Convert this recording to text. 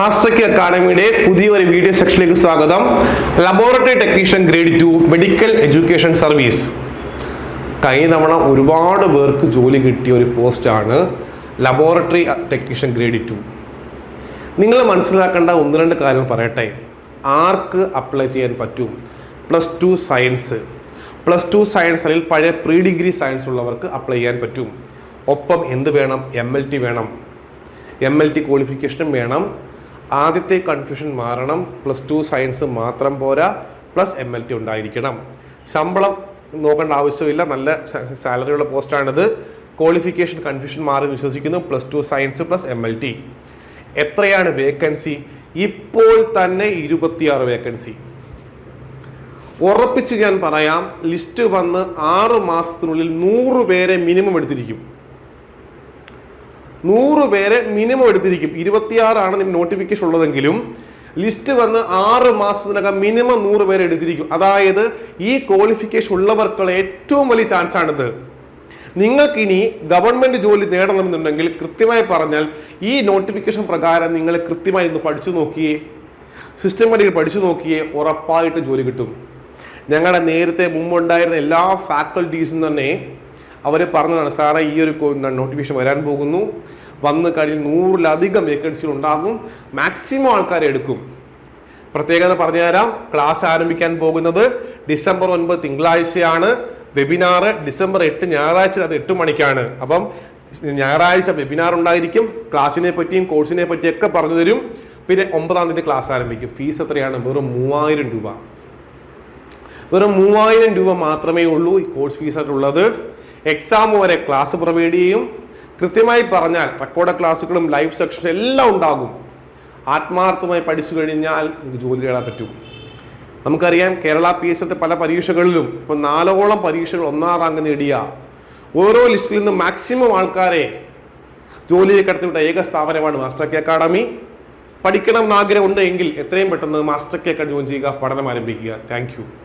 Master കി അക്കാഡമിയുടെ പുതിയൊരു video സെക്ഷനിലേക്ക് സ്വാഗതം. Laboratory technician grade two medical education service കഴിഞ്ഞ തവണ ഒരുപാട് പേർക്ക് ജോലി കിട്ടിയ ഒരു പോസ്റ്റാണ് ലബോറട്ടറി ടെക്നീഷ്യൻ ഗ്രേഡ് ടു നിങ്ങൾ മനസ്സിലാക്കേണ്ട ഒന്ന് രണ്ട് കാര്യങ്ങൾ പറയട്ടെ. ആർക്ക് അപ്ലൈ ചെയ്യാൻ പറ്റും? Plus two science plus two science അല്ലെങ്കിൽ പഴയ പ്രീ ഡിഗ്രി സയൻസ് ഉള്ളവർക്ക് അപ്ലൈ ചെയ്യാൻ പറ്റും. ഒപ്പം എന്ത് വേണം? എം എൽ ടി വേണം. എം എൽ ടി ക്വാളിഫിക്കേഷനും വേണം. ആദ്യത്തെ കൺഫ്യൂഷൻ മാറണം. പ്ലസ് ടു സയൻസ് മാത്രം പോരാ. പ്ലസ് എം എൽ ടി ഉണ്ടായിരിക്കണം. ശമ്പളം നോക്കേണ്ട ആവശ്യമില്ല. നല്ല സാലറിയുള്ള പോസ്റ്റാണിത് ക്വാളിഫിക്കേഷൻ കൺഫ്യൂഷൻ മാറി വിശ്വസിക്കുന്നു. Plus two science plus M L T എത്രയാണ് വേക്കൻസി ഇപ്പോൾ തന്നെ ഇരുപത്തിയാറ് വേക്കൻസി ഉറപ്പിച്ച് ഞാൻ പറയാം ലിസ്റ്റ് വന്ന് ആറ് മാസത്തിനുള്ളിൽ നൂറ് പേരെ മിനിമം എടുത്തിരിക്കും. നൂറ് പേരെ മിനിമം എടുത്തിരിക്കും. ഇരുപത്തിയാറാണ് നിങ്ങൾ നോട്ടിഫിക്കേഷൻ ഉള്ളതെങ്കിലും ലിസ്റ്റ് വന്ന് ആറ് മാസത്തിനകം മിനിമം നൂറ് പേരെ എടുത്തിരിക്കും. അതായത് ഈ ക്വാളിഫിക്കേഷൻ ഉള്ളവർക്കുള്ള ഏറ്റവും വലിയ ചാൻസ് ആണിത്. നിങ്ങൾക്കിനി ഗവൺമെന്റ് ജോലി നേടണമെന്നുണ്ടെങ്കിൽ കൃത്യമായി പറഞ്ഞാൽ ഈ നോട്ടിഫിക്കേഷൻ പ്രകാരം നിങ്ങൾ കൃത്യമായി ഒന്ന് പഠിച്ചു നോക്കിയേ സിസ്റ്റമാറ്റിക് പഠിച്ചു നോക്കിയേ ഉറപ്പായിട്ട് ജോലി കിട്ടും. ഞങ്ങളുടെ നേരത്തെ മുമ്പുണ്ടായിരുന്ന എല്ലാ ഫാക്കൽറ്റീസും തന്നെ അവർ പറഞ്ഞതാണ് സാറേ ഈ ഒരു നോട്ടിഫിക്കേഷൻ വരാൻ പോകുന്നു. വന്ന് കഴിഞ്ഞ് നൂറിലധികം വേക്കൻസികൾ ഉണ്ടാകും. മാക്സിമം ആൾക്കാരെ എടുക്കും. പ്രത്യേകത പറഞ്ഞുതരാം. ക്ലാസ് ആരംഭിക്കാൻ പോകുന്നത് ഡിസംബർ ഒൻപത് തിങ്കളാഴ്ചയാണ്. വെബിനാർ ഡിസംബർ എട്ട് ഞായറാഴ്ച അത് എട്ട് മണിക്കാണ്. അപ്പം ഞായറാഴ്ച വെബിനാർ ഉണ്ടായിരിക്കും. ക്ലാസ്സിനെ പറ്റിയും കോഴ്സിനെ പറ്റിയൊക്കെ പറഞ്ഞു തരും. പിന്നെ ഒമ്പതാം തീയതി ക്ലാസ് ആരംഭിക്കും. ഫീസ് എത്രയാണ്? വെറും മൂവായിരം രൂപ. വെറും മൂവായിരം രൂപ മാത്രമേ ഉള്ളൂ ഈ കോഴ്സ് ഫീസായിട്ടുള്ളത് എക്സാം വരെ ക്ലാസ് പ്രൊവൈഡ് ചെയ്യും. കൃത്യമായി പറഞ്ഞാൽ റെക്കോർഡ് ക്ലാസ്സുകളും ലൈവ് സെക്ഷനും എല്ലാം ഉണ്ടാകും. ആത്മാർത്ഥമായി പഠിച്ചു കഴിഞ്ഞാൽ നിങ്ങൾക്ക് ജോലി നേടാൻ പറ്റും. നമുക്കറിയാം കേരള പി എസ് പല പരീക്ഷകളിലും ഇപ്പോൾ നാലോളം പരീക്ഷകൾ ഒന്നാം റാങ്ക് നേടിയ ഓരോ ലിസ്റ്റിൽ നിന്ന് മാക്സിമം ആൾക്കാരെ ജോലിയിൽ കടത്തിവിട്ട ഏക സ്ഥാപനമാണ് മാസ്റ്റർ കെ അക്കാഡമി പഠിക്കണം ആഗ്രഹമുണ്ട് എങ്കിൽ എത്രയും പെട്ടെന്ന് മാസ്റ്റർ കെ അക്കാഡമി ജോയിൻ ചെയ്യുക പഠനം ആരംഭിക്കുക. താങ്ക്